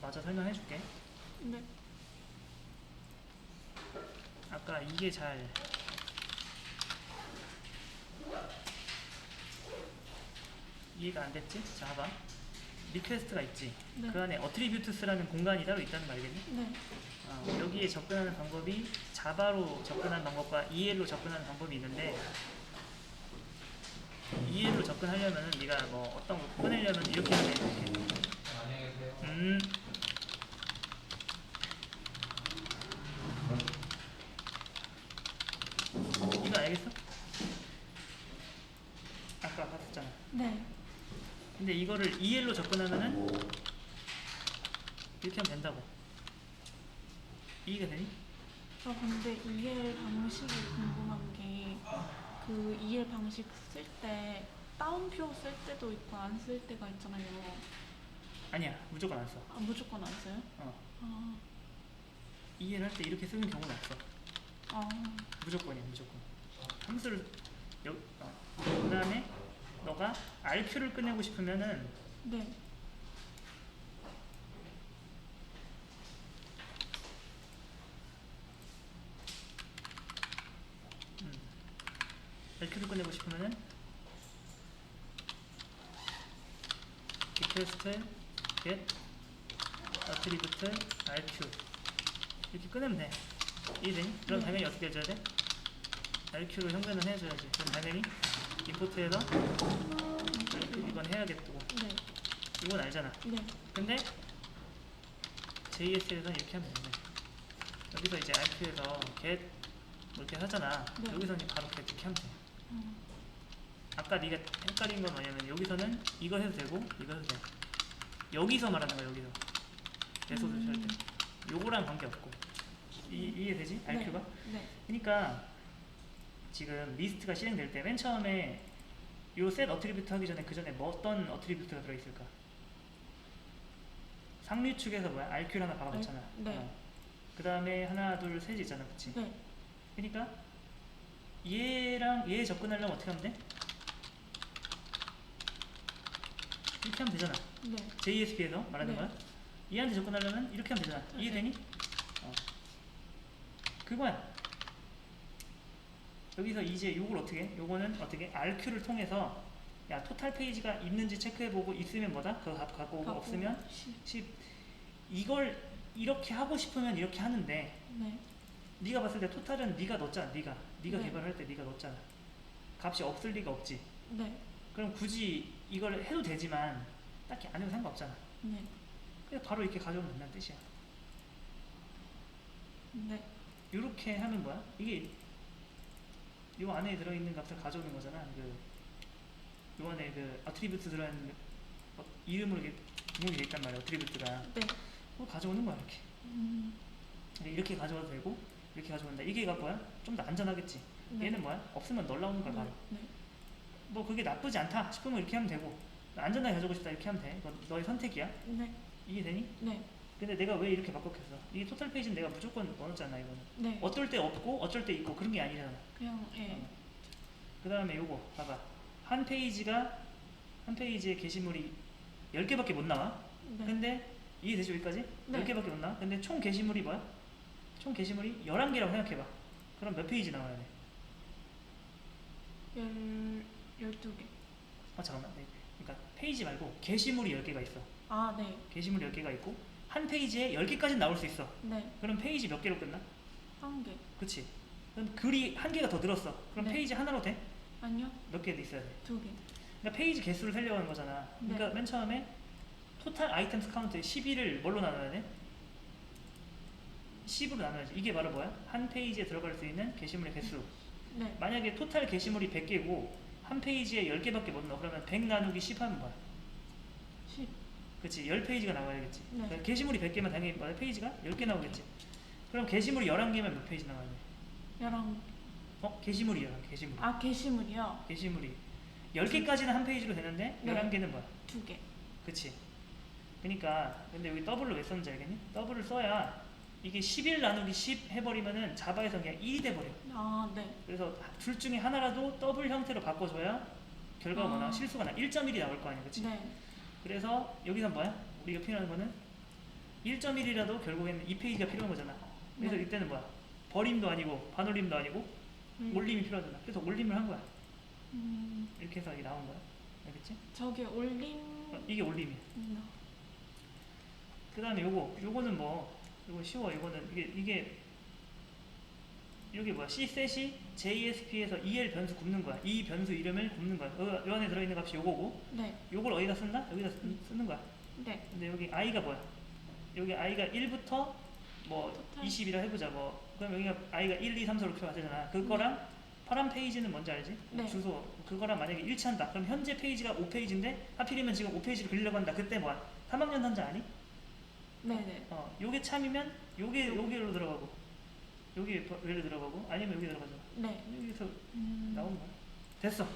마저 설명해 줄게. 네. 아까 이게 잘 이해가 안 됐지? 자, 봐봐. 리퀘스트가 있지. 네. 그 안에 어트리뷰트스라는 공간이 따로 있다는 거 알겠니? 네. 어, 여기에 접근하는 방법이 자바로 접근하는 방법과 EL로 접근하는 방법이 있는데 EL로 접근하려면 은 네가 뭐 어떤 거 꺼내려면 이렇게 하면 돼. 이렇게. 안녕히 계세요. 음. 이거 알겠어? 아까 봤었잖아. 네. 근데 이거를 EL로 접근하면은 이렇게 하면 된다고. 이해가 되니? 저 근데 EL 방식이 궁금한 게 그 EL 방식 쓸때 따옴표 쓸 때도 있고 안 쓸 때가 있잖아요. 아니야, 무조건 안 써. 아 무조건 안 써요? 어. 아, EL 할때 이렇게 쓰는 경우는 없어. 아, 무조건이야, 무조건. 함수를 여, 어. 그다음에 너가 RQ를 꺼내고 싶으면은 네. 음. RQ를 꺼내고 싶으면은 request get attribute RQ 이렇게 꺼내면 돼. 이해되니? 그럼 네. 당연히 어떻게 해줘야 돼? RQ로 형변을 해줘야지. 그럼 당연히 임포트에서 RQ 이건 해야겠고 네. 이건 알잖아. 네. 근데 JS에서는 이렇게 하면 거지. 여기서 이제 RQ에서 get 뭐 이렇게 하잖아. 네. 여기서는 바로 get 이렇게 하면 돼. 음, 아까 네가 헷갈린 건 뭐냐면 여기서는 이거 해도 되고 이거 해도 돼. 여기서 말하는 거야 여기서. 대소를 음. 할 때. 요거랑 관계 없고. 이, 이해되지? RQ가? 네. 그러니까 지금 리스트가 실행될 때 맨 처음에 요셋 어트리뷰트 하기 전에 그 전에 뭐 어떤 어트리뷰트가 들어있을까? 상류 축에서 뭐야? RQ를 하나 박아놓잖아. 어. 네. 그 다음에 하나, 둘, 셋이 있잖아, 그치? 네. 그러니까 얘랑 얘 접근하려면 어떻게 하면 돼? 이렇게 하면 되잖아. 네. JSP에서 말하는 네. 거야. 얘한테 접근하려면 이렇게 하면 되잖아. 네. 이해되니? 어. 그거야. 여기서 이제 요걸 어떻게? 해? 요거는 어떻게? RQ를 통해서 야 토탈 페이지가 있는지 체크해보고 있으면 뭐다? 그거 가- 갖고 오고 갖고 없으면 시- 10. 이걸 이렇게 하고 싶으면 이렇게 하는데 네. 네가 봤을 때 토탈은 네가 넣었잖아. 네가 네가 네. 개발할 때 네가 넣었잖아. 값이 없을 리가 없지. 네. 그럼 굳이 이걸 해도 되지만 딱히 안 해도 상관없잖아. 네. 그냥 바로 이렇게 가져오면 된다는 뜻이야. 네. 이렇게 하면 뭐야? 이게 요 안에 들어있는 값을 가져오는 거잖아. 그, 요 안에 그 아트리뷰트 들어있는 어, 이름으로 이렇게 등록이 돼 있단 말이야. 아트리뷰트가. 네. 그거 가져오는 거야 이렇게. 음, 근데 이렇게 가져와도 되고 이렇게 가져온다. 이게 가 뭐야? 좀 더 안전하겠지. 네. 얘는 뭐야? 없으면 널 나오는 거야 바로. 네. 뭐 그게 나쁘지 않다 싶으면 이렇게 하면 되고 안전하게 가져오고 싶다 이렇게 하면 돼. 이건 너의 선택이야. 네. 이해되니? 네. 근데 내가 왜 이렇게 바꿨겠어? 이게 토탈 페이지는 내가 무조건 넣었잖아 이거는. 네. 어떨 때 없고 어쩔 때 있고 그런 게 아니잖아. 그냥 예. 그 다음에 요거 봐봐 한 페이지가 한 페이지에 게시물이 10개밖에 못 나와 네. 근데 이해되죠 여기까지? 네. 10개밖에 못 나와 근데 총 게시물이 뭐야? 총 게시물이 11개라고 생각해봐 그럼 몇 페이지 나와야 돼? 열 열두 개. 아 잠깐만 네. 그러니까 페이지 말고 게시물이 10개가 있어 아, 네. 게시물이 10개가 있고 한 페이지에 10개까지 나올 수 있어 네. 그럼 페이지 몇 개로 끝나? 한 개. 그치 그럼 글이 한 개가 더 늘었어 그럼 네. 페이지 하나로 돼? 아니요. 몇 개 있어야 돼? 두 개. 그러니까 페이지 개수를 세려고 하는 거잖아. 그러니까 네. 맨 처음에 토탈 아이템스 카운트 11을 뭘로 나눠야 돼? 10으로 나눠야지. 이게 바로 뭐야? 한 페이지에 들어갈 수 있는 게시물의 개수. 네. 만약에 토탈 게시물이 100개고 한 페이지에 10개밖에 못 넣어. 그러면 100 나누기 10 하면 뭐야? 십. 그치 10페이지가 나와야겠지. 네. 그러니까 게시물이 100개면 당연히 뭐야? 페이지가 10개 나오겠지. 그럼 게시물이 11개면 몇 페이지 나와야 돼? 열한. 어? 게시물이야. 게시물. 아, 게시물이요. 게시물이 10개까지는 한 페이지로 되는데 네. 11개는 뭐야? 두 개. 그치. 그니까, 근데 여기 더블로 왜 썼는지 알겠니? 더블을 써야 이게 11 나누기 10 해버리면은 자바에서 그냥 1이 돼버려. 아, 네. 그래서 둘 중에 하나라도 더블 형태로 바꿔줘야 결과가 아. 뭐나? 실수가 나. 1.1이 나올 거 아니야, 그치? 네. 그래서 여기서 뭐야? 우리가 필요한 거는 1.1이라도 결국에는 이 페이지가 필요한 거잖아. 그래서 네. 이때는 뭐야? 버림도 아니고 반올림도 아니고 음. 올림이 필요하잖아. 그래서 올림을 한 거야. 음, 이렇게 해서 이게 나온 거야. 알겠지? 저게 올림. 어, 이게 올림이야. 음, 그 다음에 요거, 요거는 뭐, 요거 쉬워. 요거는 이게, 이게, 이게 뭐야? C셋이 JSP에서 EL 변수 굽는 거야. 이 변수 이름을 굽는 거야. 어, 요 안에 들어있는 값이 요거고, 네, 요걸 어디다 쓴다? 여기다 쓰, 쓰는 거야. 네, 근데 여기 i가 뭐야? 여기 i가 1부터 뭐 토탈. 20이라 해보자. 뭐, 그럼 여기가 i가 1, 2, 3, 4, 6, 7, 8잖아. 그거랑 파란 페이지는 뭔지 알지? 네. 주소. 그거랑 만약에 일치한다. 그럼 현재 페이지가 5페이지인데 하필이면 지금 5페이지를 그리려고 한다. 그때 뭐야? 3학년 단자 아니? 네, 네. 어, 요게 참이면 요게 여기로 들어가고 여기 얘로 들어가고 아니면 여기 들어가잖아. 네. 여기서 음, 나오는 거야. 됐어.